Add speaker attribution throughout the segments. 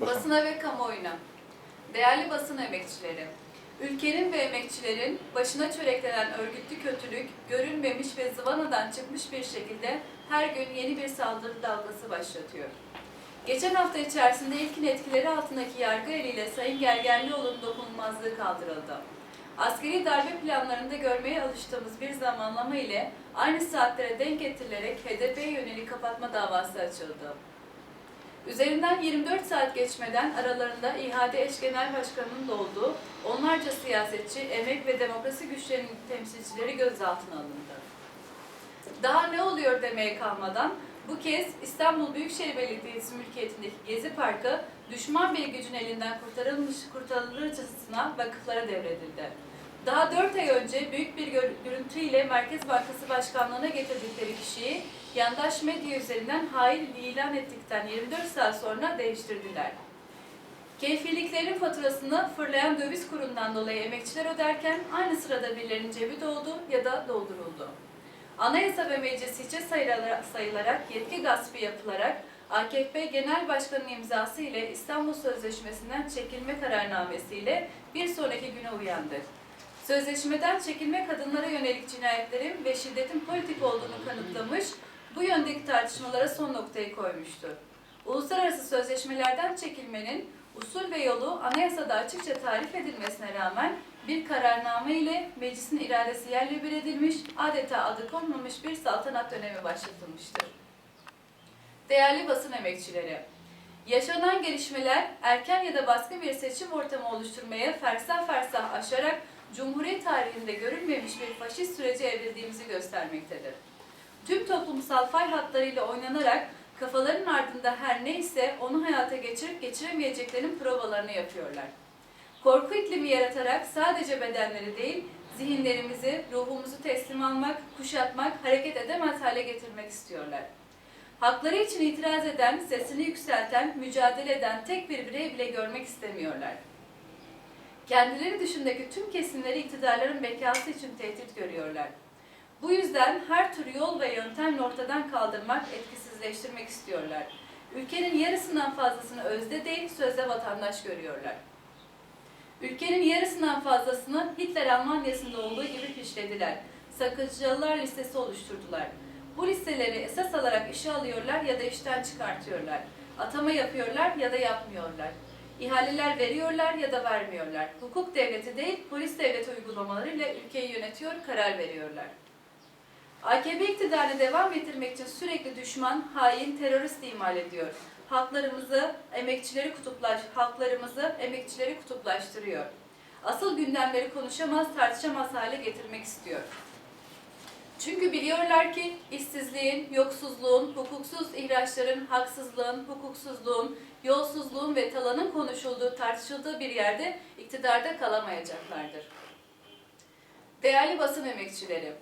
Speaker 1: Basına ve kamuoyuna. Değerli basın emekçileri, ülkenin ve emekçilerin başına çöreklenen örgütlü kötülük, görülmemiş ve zıvanadan çıkmış bir şekilde her gün yeni bir saldırı dalgası başlatıyor. Geçen hafta içerisinde ilkin etkileri altındaki yargı eliyle Sayın Gergerlioğlu'nun dokunulmazlığı kaldırıldı. Askeri darbe planlarında görmeye alıştığımız bir zamanlama ile aynı saatlere denk getirilerek HDP'ye yönelik kapatma davası açıldı. Üzerinden 24 saat geçmeden aralarında İHAD eş genel başkanının da olduğu onlarca siyasetçi, emek ve demokrasi güçlerinin temsilcileri gözaltına alındı. Daha ne oluyor demeye kalmadan bu kez İstanbul Büyükşehir Belediyesi mülkiyetindeki Gezi Parkı düşman bir gücün elinden kurtarılmış kurtarılırcasına vakıflara devredildi. Daha 4 ay önce büyük bir gör- görüntüyle Merkez Bankası Başkanlığı'na getirdikleri kişiyi yandaş medya üzerinden hain ilan ettikten 24 saat sonra değiştirdiler. Keyfiliklerin faturasını fırlayan döviz kurundan dolayı emekçiler öderken aynı sırada birilerinin cebi doldu ya da dolduruldu. Anayasa ve meclisice sayılarak, sayılarak yetki gaspı yapılarak AKP Genel Başkanı'nın imzası ile İstanbul Sözleşmesi'nden çekilme kararnamesiyle bir sonraki güne uyandı. Sözleşmeden çekilme kadınlara yönelik cinayetlerin ve şiddetin politik olduğunu kanıtlamış, bu yöndeki tartışmalara son noktayı koymuştu. Uluslararası sözleşmelerden çekilmenin usul ve yolu anayasada açıkça tarif edilmesine rağmen bir kararname ile meclisin iradesi yerle bir edilmiş, adeta adı konmamış bir saltanat dönemi başlatılmıştır. Değerli basın emekçileri, yaşanan gelişmeler erken ya da baskın bir seçim ortamı oluşturmaya fersah fersah aşarak Cumhuriyet tarihinde görülmemiş bir faşist sürece evrildiğimizi göstermektedir. Tüm toplumsal fay hatlarıyla oynanarak kafaların ardında her neyse onu hayata geçirip geçiremeyeceklerin provalarını yapıyorlar. Korku iklimi yaratarak sadece bedenleri değil, zihinlerimizi, ruhumuzu teslim almak, kuşatmak, hareket edemez hale getirmek istiyorlar. Hakları için itiraz eden, sesini yükselten, mücadele eden tek bir birey bile görmek istemiyorlar. Kendileri dışındaki tüm kesimleri iktidarların bekası için tehdit görüyorlar. Bu yüzden her tür yol ve yöntemle ortadan kaldırmak, etkisizleştirmek istiyorlar. Ülkenin yarısından fazlasını özde değil, sözde vatandaş görüyorlar. Ülkenin yarısından fazlasını Hitler Almanya'sında olduğu gibi fişlediler. Sakıncalılar listesi oluşturdular. Bu listeleri esas alarak işe alıyorlar ya da işten çıkartıyorlar. Atama yapıyorlar ya da yapmıyorlar. İhaleler veriyorlar ya da vermiyorlar. Hukuk devleti değil, polis devleti uygulamalarıyla ülkeyi yönetiyor, karar veriyorlar. AKP iktidarını devam ettirmek için sürekli düşman, hain, terörist imal ediyor. Halklarımızı, emekçileri kutuplaş, halklarımızı, emekçileri kutuplaştırıyor. Asıl gündemleri konuşamaz, tartışamaz hale getirmek istiyor. Çünkü biliyorlar ki işsizliğin, yoksulluğun, hukuksuz ihraçların, haksızlığın, hukuksuzluğun, yolsuzluğun ve talanın konuşulduğu, tartışıldığı bir yerde iktidarda kalamayacaklardır. Değerli basın emekçileri,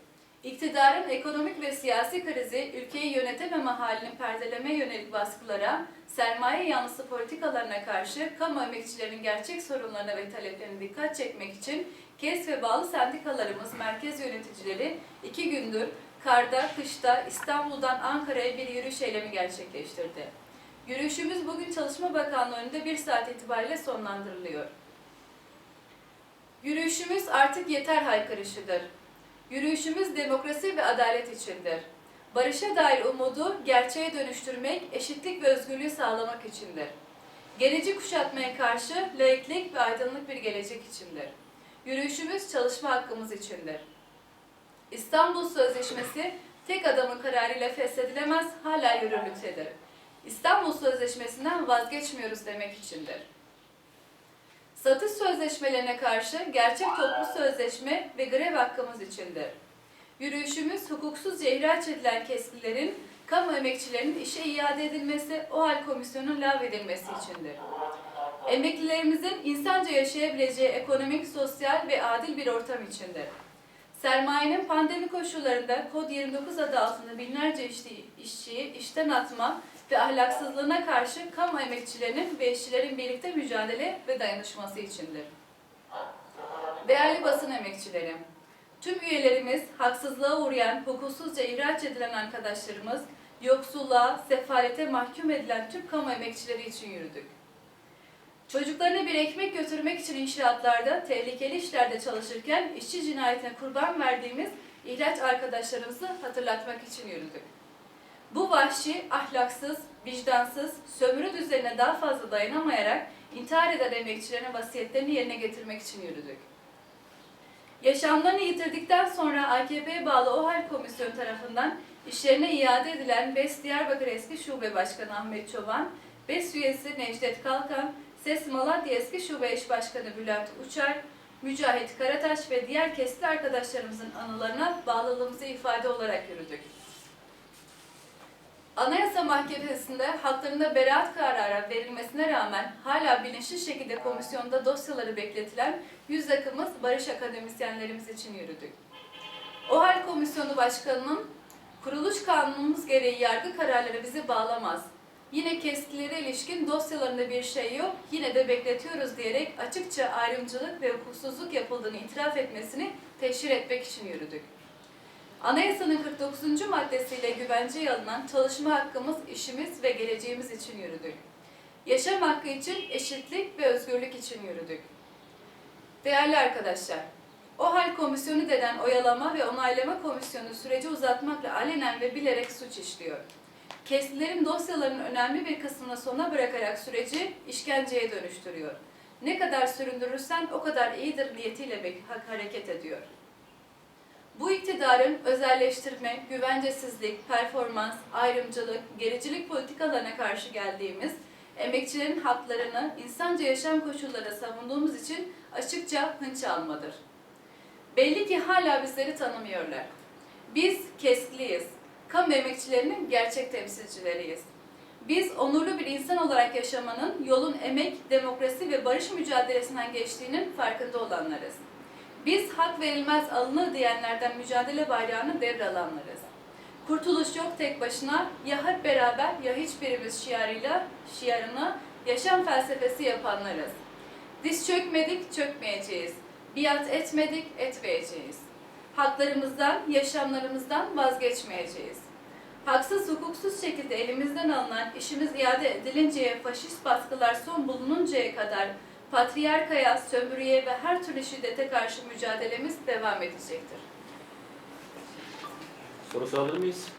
Speaker 1: iktidarın ekonomik ve siyasi krizi ülkeyi yönetememe halini perdeleme yönelik baskılara, sermaye yanlısı politikalarına karşı kamu emekçilerinin gerçek sorunlarına ve taleplerine dikkat çekmek için KES ve bağlı sendikalarımız, merkez yöneticileri iki gündür karda, kışta İstanbul'dan Ankara'ya bir yürüyüş eylemi gerçekleştirdi. Yürüyüşümüz bugün Çalışma Bakanlığı önünde bir saat itibariyle sonlandırılıyor. Yürüyüşümüz artık yeter haykırışıdır. Yürüyüşümüz demokrasi ve adalet içindir. Barışa dair umudu gerçeğe dönüştürmek, eşitlik ve özgürlüğü sağlamak içindir. Geleceği kuşatmaya karşı laiklik ve aydınlık bir gelecek içindir. Yürüyüşümüz çalışma hakkımız içindir. İstanbul Sözleşmesi tek adamın kararıyla feshedilemez, hala yürürlüktedir. İstanbul Sözleşmesi'nden vazgeçmiyoruz demek içindir. Satış sözleşmelerine karşı gerçek toplu sözleşme ve grev hakkımız içindir. Yürüyüşümüz hukuksuzca ihraç edilen keskilerin, kamu emekçilerinin işe iade edilmesi, o hal komisyonunun lağvedilmesi içindir. Emeklilerimizin insanca yaşayabileceği ekonomik, sosyal ve adil bir ortam içindir. Sermayenin pandemi koşullarında Kod 29 adı altında binlerce işçi- işçiyi işten atma ve ahlaksızlığına karşı kamu emekçilerinin ve işçilerin birlikte mücadele ve dayanışması içindir. Değerli basın emekçileri, tüm üyelerimiz, haksızlığa uğrayan, hukuksuzca ihraç edilen arkadaşlarımız, yoksulluğa, sefalete mahkum edilen tüm kamu emekçileri için yürüdük. Çocuklarına bir ekmek götürmek için inşaatlarda, tehlikeli işlerde çalışırken işçi cinayetine kurban verdiğimiz ihraç arkadaşlarımızı hatırlatmak için yürüdük. Bu vahşi, ahlaksız, vicdansız, sömürü düzenine daha fazla dayanamayarak intihar eden emekçilerin vasiyetlerini yerine getirmek için yürüdük. Yaşamlarını yitirdikten sonra AKP'ye bağlı OHAL Komisyonu tarafından işlerine iade edilen BES Diyarbakır Eski Şube Başkanı Ahmet Çoban, BES üyesi Necdet Kalkan, SES Malatya Eski Şube Eş Başkanı Bülent Uçar, Mücahit Karataş ve diğer kesli arkadaşlarımızın anılarına bağlılığımızı ifade olarak yürüdük. Anayasa Mahkemesi'nde haklarında beraat kararı verilmesine rağmen hala bilinçli şekilde komisyonda dosyaları bekletilen yüz akımız barış akademisyenlerimiz için yürüdük. OHAL Komisyonu Başkanı'nın kuruluş kanunumuz gereği yargı kararları bizi bağlamaz. Yine keskilere ilişkin dosyalarında bir şey yok, yine de bekletiyoruz diyerek açıkça ayrımcılık ve hukuksuzluk yapıldığını itiraf etmesini teşhir etmek için yürüdük. Anayasanın 49. maddesiyle güvenceye alınan çalışma hakkımız, işimiz ve geleceğimiz için yürüdük. Yaşam hakkı için, eşitlik ve özgürlük için yürüdük. Değerli arkadaşlar, OHAL komisyonu denen oyalama ve onaylama komisyonu süreci uzatmakla alenen ve bilerek suç işliyor. Keslilerin dosyalarının önemli bir kısmını sona bırakarak süreci işkenceye dönüştürüyor. Ne kadar süründürürsen o kadar iyidir niyetiyle hareket ediyor. Bu iktidarın özelleştirme, güvencesizlik, performans, ayrımcılık, gericilik politikalarına karşı geldiğimiz, emekçilerin haklarını insanca yaşam koşulları savunduğumuz için açıkça hınç almadır. Belli ki hala bizleri tanımıyorlar. Biz keskliyiz. Kamu emekçilerinin gerçek temsilcileriyiz. Biz onurlu bir insan olarak yaşamanın yolun emek, demokrasi ve barış mücadelesinden geçtiğinin farkında olanlarız. Biz hak verilmez alınır diyenlerden mücadele bayrağını devralanlarız. Kurtuluş yok tek başına, ya hep beraber ya hiçbirimiz şiarıyla, şiarını yaşam felsefesi yapanlarız. Diz çökmedik, çökmeyeceğiz. Biat etmedik, etmeyeceğiz. Haklarımızdan, yaşamlarımızdan vazgeçmeyeceğiz. Haksız, hukuksuz şekilde elimizden alınan işimiz iade edilinceye, faşist baskılar son bulununcaya kadar patriarkaya, sömürüye ve her türlü şiddete karşı mücadelemiz devam edecektir.
Speaker 2: Soru sorabilir miyiz?